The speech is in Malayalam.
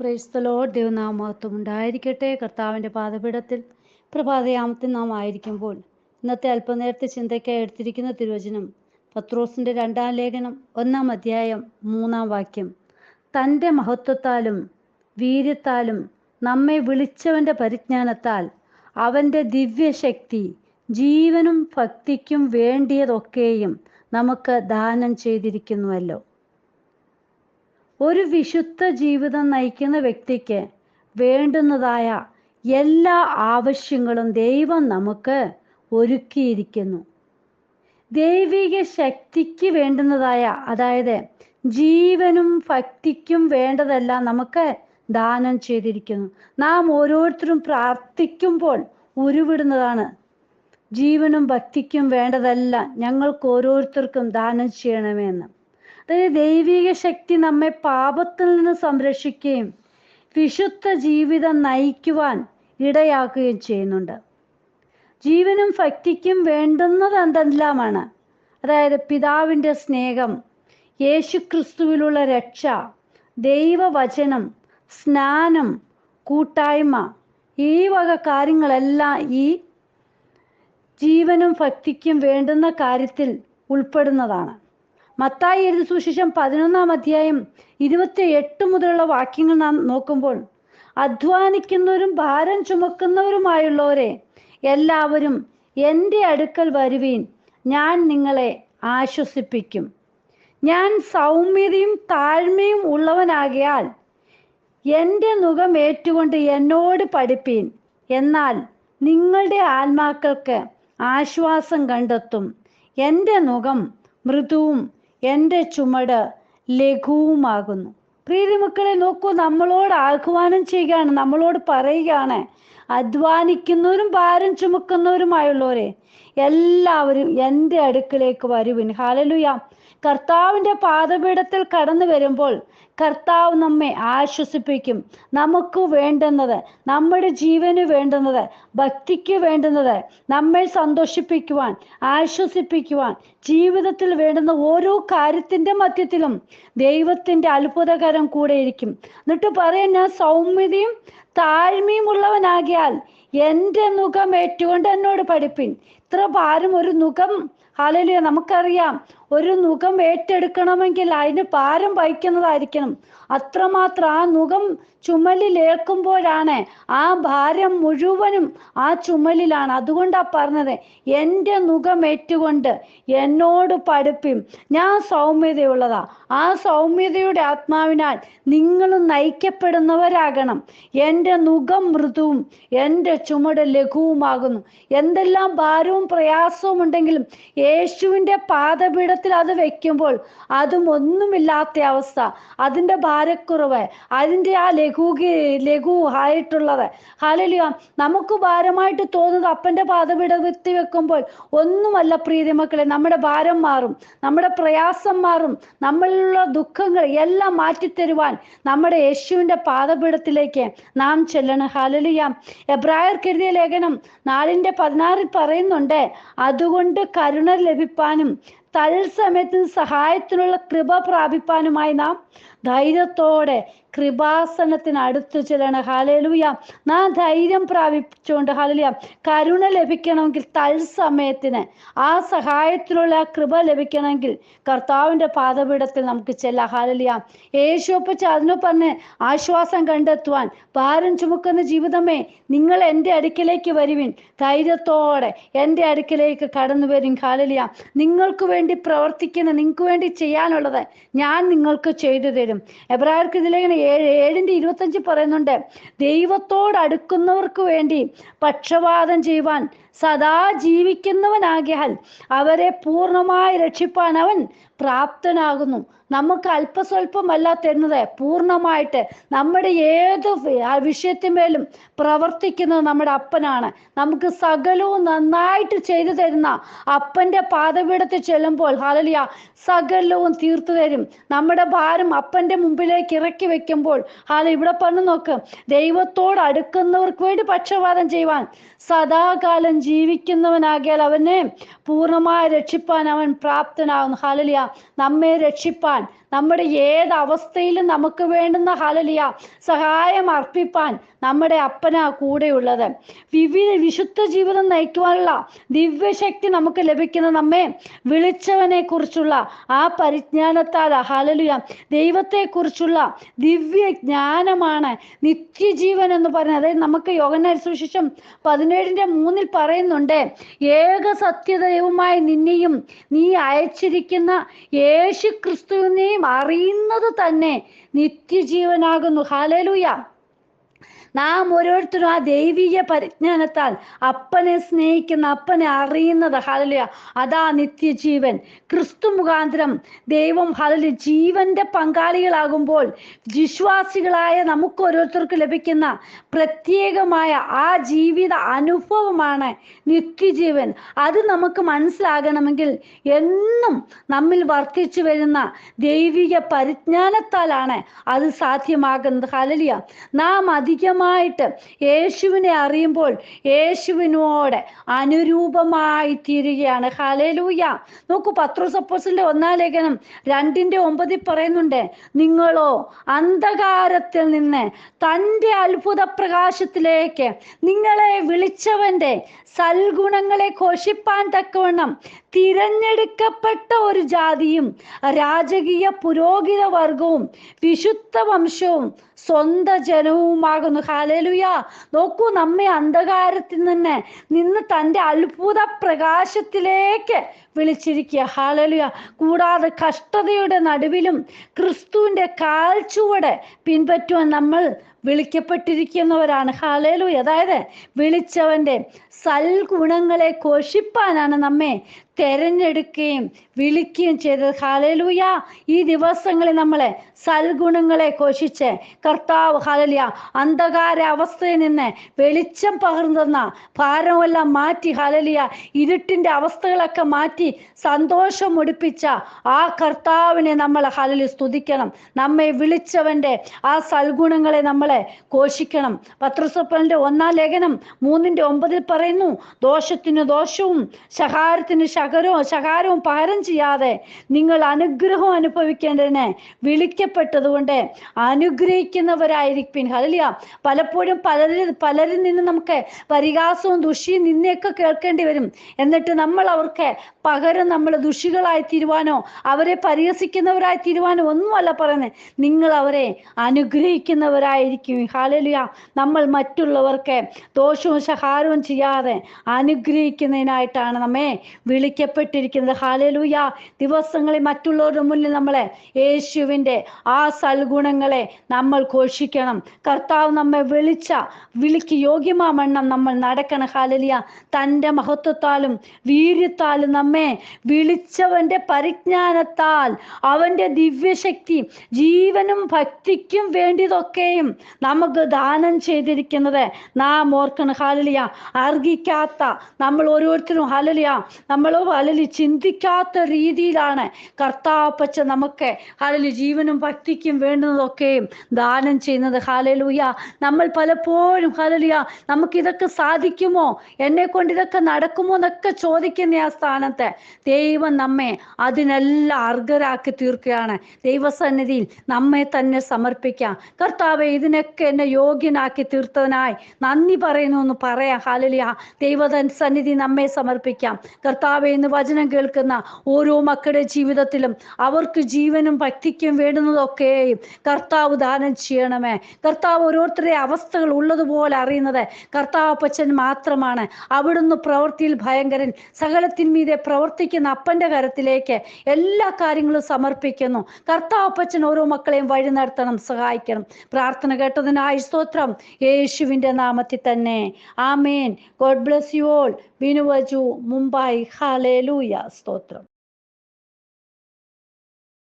പ്രൈസ്തലോ ദൈവനാമത്വം ഉണ്ടായിരിക്കട്ടെ. കർത്താവിന്റെ പാദപീഠത്തിൽ പ്രഭാതയാമത്തിൽ നാം ആയിരിക്കുമ്പോൾ ഇന്നത്തെ അല്പനേരത്തെ ചിന്തയ്ക്കായി എടുത്തിരിക്കുന്ന തിരുവചനം പത്രോസിന്റെ രണ്ടാം ലേഖനം ഒന്നാം അധ്യായം മൂന്നാം വാക്യം. തന്റെ മഹത്വത്താലും വീര്യത്താലും നമ്മെ വിളിച്ചവന്റെ പരിജ്ഞാനത്താൽ അവന്റെ ദിവ്യശക്തി ജീവനും ഭക്തിക്കും വേണ്ടിയതൊക്കെയും നമുക്ക് ദാനം ചെയ്തിരിക്കുന്നുവല്ലോ. ഒരു വിശുദ്ധ ജീവിതം നയിക്കുന്ന വ്യക്തിക്ക് വേണ്ടുന്നതായ എല്ലാ ആവശ്യങ്ങളും ദൈവം നമുക്ക് ഒരുക്കിയിരിക്കുന്നു. ദൈവിക ശക്തിക്ക് വേണ്ടുന്നതായ അതായത് ജീവനും ഭക്തിക്കും വേണ്ടതെല്ലാം നമുക്ക് ദാനം ചെയ്തിരിക്കുന്നു. നാം ഓരോരുത്തരും പ്രാർത്ഥിക്കുമ്പോൾ ഉരുവിടുന്നതാണ്. ജീവനും ഭക്തിക്കും വേണ്ടതെല്ലാം ഞങ്ങൾക്ക് ഓരോരുത്തർക്കും ദാനം ചെയ്യണമെന്ന്. അതായത് ദൈവിക ശക്തി നമ്മെ പാപത്തിൽ നിന്ന് സംരക്ഷിക്കുകയും വിശുദ്ധ ജീവിതം നയിക്കുവാൻ ഇടയാക്കുകയും ചെയ്യുന്നുണ്ട്. ജീവനും ഭക്തിക്കും വേണ്ടുന്നത് എന്തെല്ലാമാണ്? അതായത് പിതാവിന്റെ സ്നേഹം യേശു ക്രിസ്തുവിലുള്ള രക്ഷ ദൈവവചനം സ്നാനം കൂട്ടായ്മ ഈ വക കാര്യങ്ങളെല്ലാം ഈ ജീവനും ഭക്തിക്കും വേണ്ടുന്ന കാര്യത്തിൽ ഉൾപ്പെടുന്നതാണ്. മത്തായി എഴുതി സുശേഷം പതിനൊന്നാം അധ്യായം ഇരുപത്തി എട്ട് മുതലുള്ള വാക്യങ്ങൾ നാം നോക്കുമ്പോൾ അധ്വാനിക്കുന്നവരും ഭാരം ചുമക്കുന്നവരുമായുള്ളവരെ എല്ലാവരും എന്റെ അടുക്കൽ വരുവീൻ ഞാൻ നിങ്ങളെ ആശ്വസിപ്പിക്കും. ഞാൻ സൗമ്യതയും താഴ്മയും ഉള്ളവനാകിയാൽ എന്റെ മുഖം ഏറ്റുകൊണ്ട് എന്നോട് പഠിപ്പീൻ. എന്നാൽ നിങ്ങളുടെ ആത്മാക്കൾക്ക് ആശ്വാസം കണ്ടെത്തും. എന്റെ മുഖം മൃദുവും എന്റെ ചുമട് ലഘുവുമാകുന്നു. പ്രീതി മക്കളെ നോക്കൂ നമ്മളോട് ആഹ്വാനം ചെയ്യുകയാണ് നമ്മളോട് പറയുകയാണ് അധ്വാനിക്കുന്നവരും ഭാരം ചുമക്കുന്നവരുമായുള്ളവരെ എല്ലാവരും എന്റെ അടുക്കിലേക്ക് വരുവിൻ. ഹാലലുയ കർത്താവിന്റെ പാദപീഠത്തിൽ കടന്നു വരുമ്പോൾ കർത്താവ് നമ്മെ ആശ്വസിപ്പിക്കും. നമുക്ക് വേണ്ടുന്നത് നമ്മുടെ ജീവന് വേണ്ടുന്നത് ഭക്തിക്ക് വേണ്ടുന്നത് നമ്മെ സന്തോഷിപ്പിക്കുവാൻ ആശ്വസിപ്പിക്കുവാൻ ജീവിതത്തിൽ വേണ്ടുന്ന ഓരോ കാര്യത്തിന്റെ മധ്യത്തിലും ദൈവത്തിന്റെ അത്ഭുതകരം കൂടെ ഇരിക്കും. എന്നിട്ട് പറയാൻ ഞാൻ സൗമ്യതയും താഴ്മയും ഉള്ളവനാകിയാൽ എന്റെ മുഖം ഏറ്റുകൊണ്ട് എന്നോട് പഠിപ്പിൻ. ഇത്ര ഭാരം ഒരു മുഖം ഹാലലിയ നമുക്കറിയാം ഒരു മുഖം ഏറ്റെടുക്കണമെങ്കിൽ അതിന് ഭാരം വഹിക്കുന്നതായിരിക്കണം. അത്രമാത്രം ആ മുഖം ചുമലിലേക്കുമ്പോഴാണ് ആ ഭാരം മുഴുവനും ആ ചുമലിലാണ്. അതുകൊണ്ടാ പറഞ്ഞത് എന്റെ മുഖം ഏറ്റുകൊണ്ട് എന്നോട് പഠിപ്പിം ഞാൻ സൗമ്യതയുള്ളതാ. ആ സൗമ്യതയുടെ ആത്മാവിനാൽ നിങ്ങളും നയിക്കപ്പെടുന്നവരാകണം. എന്റെ മുഖം മൃദുവും എന്റെ ചുമട് ലഘുവുമാകുന്നു. എന്തെല്ലാം ഭാരവും പ്രയാസവും ഉണ്ടെങ്കിലും യേശുവിന്റെ പാദപീഠത്തിൽ അത് വെക്കുമ്പോൾ അതും ഒന്നുമില്ലാത്ത അവസ്ഥ. അതിന്റെ ഭാരക്കുറവ് അതിന്റെ ആ ലഘൂകി ലഘു ആയിട്ടുള്ളത്. ഹാലലിയ നമുക്ക് ഭാരമായിട്ട് തോന്നുന്നത് അപ്പന്റെ പാദപീഠത്തിൽ വെക്കുമ്പോൾ ഒന്നുമല്ല പ്രീതി മക്കളെ. നമ്മുടെ ഭാരം മാറും. നമ്മുടെ പ്രയാസം മാറും. നമ്മളിലുള്ള ദുഃഖങ്ങൾ എല്ലാം മാറ്റിത്തരുവാൻ നമ്മുടെ യേശുവിന്റെ പാതപീഠത്തിലേക്ക് നാം ചെല്ലണം. ഹാലലിയ എബ്രായർ എഴുതിയ ലേഖനം നാലിന്റെ പതിനാറിൽ പറയുന്നുണ്ട് അതുകൊണ്ട് കരുണ ലഭിപ്പാനും തത്സമയത്ത് സഹായത്തിനുള്ള കൃപ പ്രാപിപ്പാനുമായി നാം ധൈര്യത്തോടെ കൃപാസനത്തിന് അടുത്തു ചെല്ലണം. ഹാലലുയ നാം ധൈര്യം പ്രാപിച്ചുകൊണ്ട് ഹാലലുയ കരുണ ലഭിക്കണമെങ്കിൽ തത്സമയത്തിന് ആ സഹായത്തിലുള്ള കൃപ ലഭിക്കണമെങ്കിൽ കർത്താവിന്റെ പാദപീഠത്തിൽ നമുക്ക് ചെല്ലാം. ഹാലലിയ യേശുപ്പച്ച അതിനു പറഞ്ഞ് ആശ്വാസം കണ്ടെത്തുവാൻ ഭാരം ചുമക്കുന്ന ജീവിതമേ നിങ്ങൾ എന്റെ അടുക്കിലേക്ക് വരുവിൻ. ധൈര്യത്തോടെ എന്റെ അടുക്കിലേക്ക് കടന്നു വരും ഹാലലിയ നിങ്ങൾക്ക് വേണ്ടി പ്രവർത്തിക്കുന്ന നിങ്ങൾക്ക് വേണ്ടി ചെയ്യാനുള്ളത് ഞാൻ നിങ്ങൾക്ക് ചെയ്തു തരും. എബ്രായർക്ക് ഇതിലെങ്ങനെ ഏഴ് ഏഴിന്റെ ഇരുപത്തഞ്ച് പറയുന്നുണ്ട് ദൈവത്തോട് അടുക്കുന്നവർക്ക് വേണ്ടി പക്ഷപാതം ചെയ്യുവാൻ സദാ ജീവിക്കുന്നവനാകിയാൽ അവരെ പൂർണമായി രക്ഷിപ്പാൻ അവൻ പ്രാപ്തനാകുന്നു. നമുക്ക് അല്പസ്വല്പമല്ല തരുന്നത് പൂർണമായിട്ട് നമ്മുടെ ഏത് വിഷയത്തിന്മേലും പ്രവർത്തിക്കുന്നത് നമ്മുടെ അപ്പനാണ്. നമുക്ക് സകലവും നന്നായിട്ട് ചെയ്തു തരുന്ന അപ്പന്റെ പാദപീഠത്തിൽ ചെല്ലുമ്പോൾ ഹാലലിയ സകലവും തീർത്തു തരും. നമ്മുടെ ഭാരം അപ്പന്റെ മുമ്പിലേക്ക് ഇറക്കി വെക്കുമ്പോൾ ഹാല ഇവിടെ പറഞ്ഞു നോക്ക് ദൈവത്തോട് അടുക്കുന്നവർക്ക് വേണ്ടി പക്ഷപാതം ചെയ്യുവാൻ സദാകാലം ജീവിക്കുന്നവനാകിയാൽ അവനെ പൂർണമായി രക്ഷിപ്പാൻ അവൻ പ്രാപ്തനാകുന്നു. ഹാലലിയ നമ്മെ രക്ഷിപ്പാൻ നമ്മുടെ ഏത് അവസ്ഥയിലും നമുക്ക് വേണ്ടുന്ന ഹലലിയ സഹായം അർപ്പിപ്പാൻ നമ്മുടെ അപ്പനാ കൂടെയുള്ളത്. വിവിധ വിശുദ്ധ ജീവിതം നയിക്കുവാനുള്ള ദിവ്യശക്തി നമുക്ക് ലഭിക്കുന്ന നമ്മെ വിളിച്ചവനെ കുറിച്ചുള്ള ആ പരിജ്ഞാനത്താൽ ഹലലിയ ദൈവത്തെക്കുറിച്ചുള്ള ദിവ്യ ജ്ഞാനമാണ് നിത്യജീവൻ എന്ന് പറയുന്നത്. അതായത് നമുക്ക് യോഗന സുശേഷം പതിനേഴിന്റെ മൂന്നിൽ പറയുന്നുണ്ട് ഏക സത്യദൈവമായി നിന്നെയും നീ അയച്ചിരിക്കുന്ന യേശു ക്രിസ്തുവിനെയും അറിയുന്നത് തന്നെ നിത്യജീവനാകുന്നു. ഹാലേലൂയ നാം ഓരോരുത്തരും ആ ദൈവിക പരിജ്ഞാനത്താൽ അപ്പനെ സ്നേഹിക്കുന്ന അപ്പനെ അറിയുന്നത്. ഹലലിയ അതാ നിത്യജീവൻ. ക്രിസ്തു മുഖാന്തരം ദൈവം ഹലലി ജീവന്റെ പങ്കാളികളാകുമ്പോൾ വിശ്വാസികളായ നമുക്ക് ഓരോരുത്തർക്ക് ലഭിക്കുന്ന പ്രത്യേകമായ ആ ജീവിത അനുഭവമാണ് നിത്യജീവൻ. അത് നമുക്ക് മനസ്സിലാകണമെങ്കിൽ എന്നും നമ്മിൽ വർദ്ധിച്ചു വരുന്ന ദൈവിക പരിജ്ഞാനത്താലാണ് അത് സാധ്യമാകുന്നത്. ഹലലിയ നാം അധികമായി പൂർണമായിട്ട് യേശുവിനെ അറിയുമ്പോൾ യേശുവിനോട് അനുരൂപമായി തീരുകയാണ് ഹലേലൂയ നോക്കൂ പത്രോസപ്പോസിന്റെ ഒന്നാം ലേഖനം രണ്ടിന്റെ ഒമ്പതിൽ പറയുന്നുണ്ട് നിങ്ങളോ അന്ധകാരത്തിൽ നിന്ന് തന്റെ അത്ഭുത പ്രകാശത്തിലേക്ക് നിങ്ങളെ വിളിച്ചവന്റെ സൽഗുണങ്ങളെ ഘോഷിപ്പാൻ തക്കവണ്ണം തിരഞ്ഞെടുക്കപ്പെട്ട ഒരു ജാതിയും രാജകീയ പുരോഹിത വർഗവും വിശുദ്ധ വംശവും സ്വന്ത ജനവുമാകുന്നു. ഹാലലുയ നോക്കൂ നമ്മെ അന്ധകാരത്തിൽ നിന്ന് നിന്ന് തന്റെ അത്ഭുത പ്രകാശത്തിലേക്ക് വിളിച്ചിരിക്കുക. ഹാലലുയ കൂടാതെ കഷ്ടതയുടെ നടുവിലും ക്രിസ്തുവിന്റെ കാൽച്ചുവട് പിൻപറ്റുവാൻ നമ്മൾ വിളിക്കപ്പെട്ടിരിക്കുന്നവരാണ്. ഹാലേലു അതായത് വിളിച്ചവന്റെ സൽഗുണങ്ങളെ കോഷിപ്പാനാണ് നമ്മെ തെരഞ്ഞെടുക്കുകയും വിളിക്കുകയും ചെയ്തത്. ഹാലലൂയ ഈ ദിവസങ്ങളിൽ നമ്മളെ സൽഗുണങ്ങളെ ഘോഷിച്ച് കർത്താവ് ഹാലലിയ അന്ധകാര അവസ്ഥയിൽ നിന്ന് വെളിച്ചം പകർന്നുന്ന ഭാരമെല്ലാം മാറ്റി ഹാലലിയ ഇരുട്ടിന്റെ അവസ്ഥകളൊക്കെ മാറ്റി സന്തോഷം ഒടിപ്പിച്ച ആ കർത്താവിനെ നമ്മൾ ഹാലലി സ്തുതിക്കണം. നമ്മെ വിളിച്ചവന്റെ ആ സൽഗുണങ്ങളെ നമ്മളെ ഘോഷിക്കണം. പത്രസപ്പലിന്റെ ഒന്നാം ലേഖനം മൂന്നിന്റെ ഒമ്പതിൽ പറയുന്നു ദോഷത്തിന് ദോഷവും ശകാരത്തിന് ശകരവും ശകാരവും പകരം ചെയ്യാതെ നിങ്ങൾ അനുഗ്രഹം അനുഭവിക്കേണ്ടതിന് വിളിക്കപ്പെട്ടതുകൊണ്ട് അനുഗ്രഹിക്കുന്നവരായിരിക്കും. ഹലിയ പലപ്പോഴും പലരിൽ പലരിൽ നിന്ന് നമുക്ക് പരിഹാസവും ദുഷിയും നിന്നെയൊക്കെ കേൾക്കേണ്ടി വരും. എന്നിട്ട് നമ്മൾ അവർക്ക് പകരം നമ്മൾ ദുഷികളായി തീരുവാനോ അവരെ പരിഹസിക്കുന്നവരായി തീരുവാനോ ഒന്നുമല്ല പറയുന്നത്. നിങ്ങൾ അവരെ അനുഗ്രഹിക്കുന്നവരായിരിക്കും. ഹാലലിയ നമ്മൾ മറ്റുള്ളവർക്ക് ദോഷവും സഹാരവും ചെയ്യാതെ അനുഗ്രഹിക്കുന്നതിനായിട്ടാണ് നമ്മെ വിളിക്കപ്പെട്ടിരിക്കുന്നത്. ഹാലലൂയ ദിവസങ്ങളിൽ മറ്റുള്ളവരുടെ മുന്നിൽ നമ്മളെ യേശുവിന്റെ ആ സൽഗുണങ്ങളെ നമ്മൾ ഘോഷിക്കണം. കർത്താവ് നമ്മെ വിളിച്ച വിളിക്ക് യോഗ്യമാവണ്ണം നമ്മൾ നടക്കണം. ഹാലലിയ തന്റെ മഹത്വത്താലും വീര്യത്താലും നമ്മെ വിളിച്ചവന്റെ പരിജ്ഞാനത്താൽ അവന്റെ ദിവ്യശക്തി ജീവനും ഭക്തിക്കും വേണ്ടിയതൊക്കെയും നമുക്ക് ദാനം ചെയ്തിരിക്കുന്നത് നാം ഓർക്കണം. ഹാലലിയ അർഹിക്കാത്ത നമ്മൾ ഓരോരുത്തരും ഹലലിയ നമ്മളോ അല്ലെങ്കിൽ ചിന്തിക്കാത്ത രീതിയിലാണ് കർത്താപ്പച്ച നമുക്ക് ഹലലി ജീവനും ഭക്തിക്കും വേണ്ടുന്നതൊക്കെയും ദാനം ചെയ്യുന്നത്. ഹാലലൂയ നമ്മൾ പലപ്പോഴും ഹാലലിയ നമുക്ക് ഇതൊക്കെ സാധിക്കുമോ? എന്നെ കൊണ്ട് ഇതൊക്കെ നടക്കുമോ എന്നൊക്കെ ചോദിക്കുന്ന ആ സ്ഥാനത്ത് ദൈവം നമ്മെ അതിനെല്ലാം അർഹരാക്കി തീർക്കുകയാണ്. ദൈവസന്നിധിയിൽ നമ്മെ തന്നെ സമർപ്പിക്കാം. കർത്താവെ ഇതിനൊക്കെ എന്നെ യോഗ്യനാക്കി തീർത്തതിനായി നന്ദി പറയുന്നു എന്ന് പറയാം. ഹാലലിയ ദൈവ സന്നിധി നമ്മെ സമർപ്പിക്കാം. കർത്താവെ ഇന്ന് വചനം കേൾക്കുന്ന ഓരോ മക്കളുടെ ജീവിതത്തിലും അവർക്ക് ജീവനും ഭക്തിക്കും വേണ്ടുന്നതൊക്കെയും കർത്താവ് ദാനം ചെയ്യണമേ. കർത്താവ് ഓരോരുത്തരുടെ അവസ്ഥകൾ ഉള്ളതുപോലെ അറിയുന്നത് കർത്താവ് അപ്പച്ചൻ മാത്രമാണ്. അവിടുന്ന് പ്രവൃത്തിയിൽ ഭയങ്കരൻ സകലത്തിന്മീതെ പ്രവർത്തിക്കുന്ന അപ്പന്റെ കരത്തിലേക്ക് എല്ലാ കാര്യങ്ങളും സമർപ്പിക്കുന്നു. കർത്താവ് അപ്പച്ചൻ ഓരോ മക്കളെയും വഴി നടത്തണം സഹായിക്കണം. പ്രാർത്ഥന കേട്ടതിനായി സ്തോത്രം. യേശുവിന്റെ നാമത്തിൽ തന്നെ. ആമേൻ. God bless you all. വിനുവജു Mumbai ഹാലേലൂയ സ്തോത്രം.